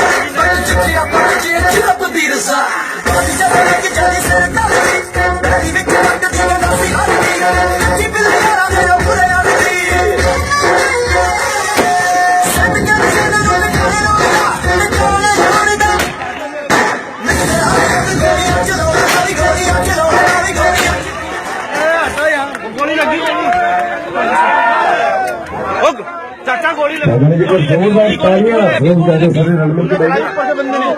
Like a gypsy, I put the to and the ਚਾਚਾ ਗੋਲੀ ਲੱਗੀ ਉਹਨਾਂ ਨੇ ਕੋਈ ਜ਼ੋਰਦਾਰ ਤਾਲੀਆਂ ਰੋਜ਼ ਜਾਂਦੇ ਸਾਰੇ ਰਲ ਮਿਲ ਕੇ ਬੈਠੇ ਪਾਸੇ ਬੰਦੇ ਨੇ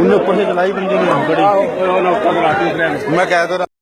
ਉਹਨਾਂ ਉੱਪਰ ਸੇ ਚਲਾਈ ਬੰਦੇ ਨੇ ਗੜੀ ਮੈਂ ਕਹਿ ਦੋ